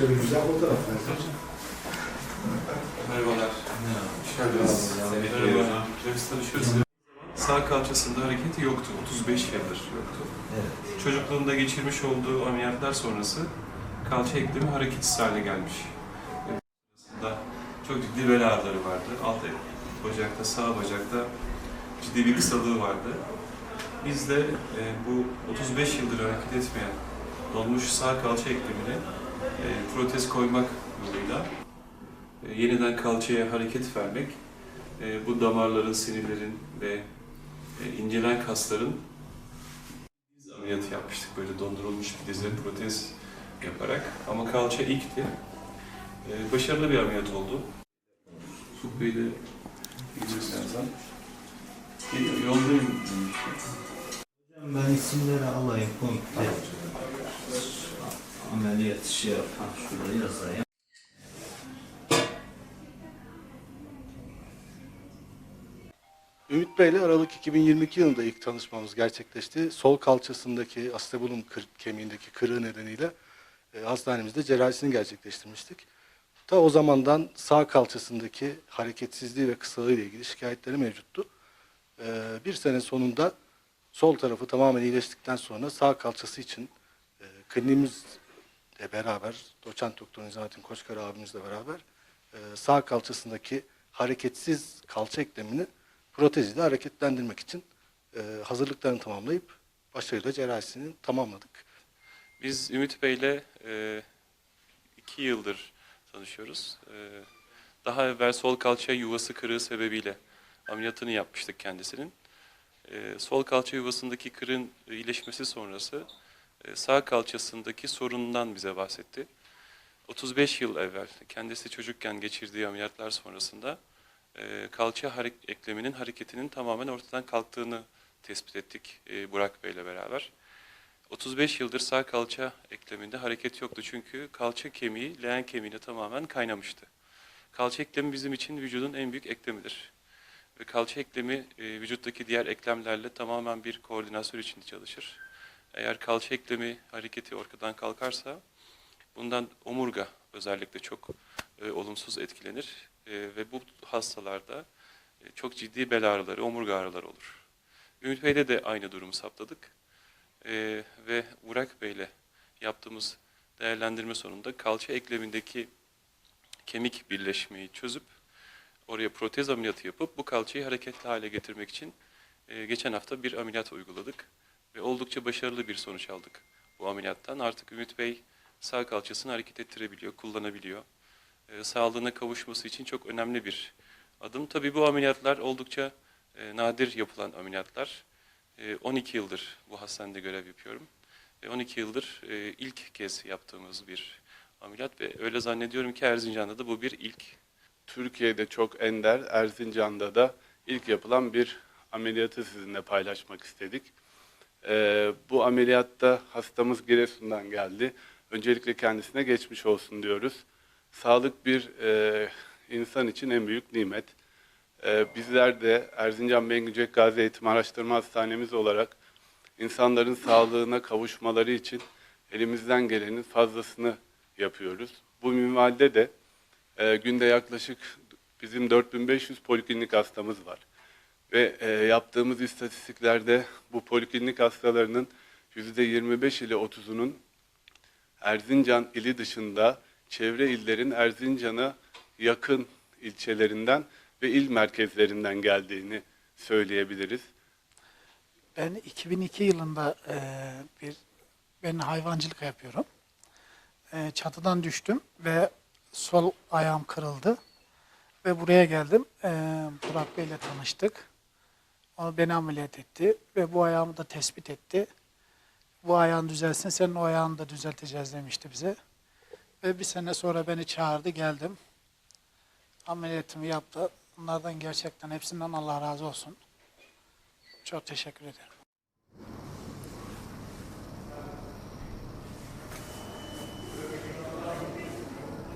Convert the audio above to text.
şöyle güzel fotoğraflar. Merhabalar. Merhaba. Sağ kalçasında hareketi yoktu. 35 yıldır yoktu. Çocukluğunda geçirmiş olduğu ameliyatlar sonrası kalça eklemi hareketsiz hale gelmiş. Ve Aslında çok ciddi bel ağrıları vardı. Alt bacakta, sağ bacakta ciddi bir kısalığı vardı. Biz de e, bu 35 yıldır hareket etmeyen dolmuş sağ kalça eklemine e, protez koymak yoluyla e, yeniden kalçaya hareket vermek, e, bu damarların, sinirlerin ve e, incelen kasların diz ameliyatı yapmıştık. Böyle dondurulmuş bir dize protez yaparak. Ama kalça ilkti. E, Başarılı bir ameliyat oldu. Ufuk Bey de. Geliyor, yoldayım demişti. Ben isimleri alayım komple. Ameliyat şey yapan şurada yazayım. Ümit Bey'le Aralık 2022 yılında ilk tanışmamız gerçekleşti. Sol kalçasındaki astabulum kemiğindeki kırığı nedeniyle e, hastanemizde cerrahisini gerçekleştirmiştik. Ta o zamandan sağ kalçasındaki hareketsizliği ve kısalığı ile ilgili şikayetleri mevcuttu. E, bir sene sonunda sol tarafı tamamen iyileştikten sonra sağ kalçası için e, kliniğimizle beraber, doçent doktor Nizamettin Koçkar abimizle beraber e, sağ kalçasındaki hareketsiz kalça eklemini protez ile hareketlendirmek için e, hazırlıklarını tamamlayıp başarıyla cerrahisini tamamladık. Biz Ümit Bey'le e, iki yıldır tanışıyoruz. Daha evvel sol kalça yuvası kırığı sebebiyle ameliyatını yapmıştık kendisinin. Sol kalça yuvasındaki kırığın iyileşmesi sonrası sağ kalçasındaki sorunundan bize bahsetti. 35 yıl evvel kendisi çocukken geçirdiği ameliyatlar sonrasında e, kalça ekleminin hareketinin tamamen ortadan kalktığını tespit ettik e, Burak Bey'le beraber. 35 yıldır sağ kalça ekleminde hareket yoktu çünkü kalça kemiği leğen kemiğine tamamen kaynamıştı. Kalça eklemi bizim için vücudun en büyük eklemidir. Ve kalça eklemi e, vücuttaki diğer eklemlerle tamamen bir koordinasyon içinde çalışır. Eğer kalça eklemi hareketi ortadan kalkarsa bundan omurga özellikle çok e, olumsuz etkilenir E, ve bu hastalarda e, çok ciddi bel ağrıları, omurga ağrıları olur. Ümit Bey'de de aynı durumu saptadık. Ee, ve Burak Bey'le yaptığımız değerlendirme sonunda kalça eklemindeki kemik birleşmeyi çözüp oraya protez ameliyatı yapıp bu kalçayı hareketli hale getirmek için e, geçen hafta bir ameliyat uyguladık ve oldukça başarılı bir sonuç aldık bu ameliyattan. Artık Ümit Bey sağ kalçasını hareket ettirebiliyor, kullanabiliyor. E, sağlığına kavuşması için çok önemli bir adım. Tabii bu ameliyatlar oldukça e, nadir yapılan ameliyatlar. E, 12 yıldır bu hastanede görev yapıyorum. E, 12 yıldır e, ilk kez yaptığımız bir ameliyat ve öyle zannediyorum ki Erzincan'da da bu bir ilk. Türkiye'de çok ender, Erzincan'da da ilk yapılan bir ameliyatı sizinle paylaşmak istedik. Ee, bu ameliyatta hastamız Giresun'dan geldi. Öncelikle kendisine geçmiş olsun diyoruz. Sağlık bir e, insan için en büyük nimet. Ee, bizler de Erzincan Bengücek Gazi Eğitim Araştırma Hastanemiz olarak insanların sağlığına kavuşmaları için elimizden gelenin fazlasını yapıyoruz. Bu minvalde de e, günde yaklaşık bizim 4500 poliklinik hastamız var. Ve e, yaptığımız istatistiklerde bu poliklinik hastalarının %25 ile 30'unun Erzincan ili dışında çevre illerin Erzincan'a yakın ilçelerinden ve il merkezlerinden geldiğini söyleyebiliriz. Ben 2002 yılında e, bir ben hayvancılık yapıyorum. E, çatıdan düştüm ve sol ayağım kırıldı ve buraya geldim. E, Burak Bey'le tanıştık. O beni ameliyat etti ve bu ayağımı da tespit etti. Bu ayağın düzelsin, senin o ayağını da düzelteceğiz demişti bize. Ve bir sene sonra beni çağırdı, geldim. Ameliyatımı yaptı. Bunlardan gerçekten hepsinden Allah razı olsun. Çok teşekkür ederim.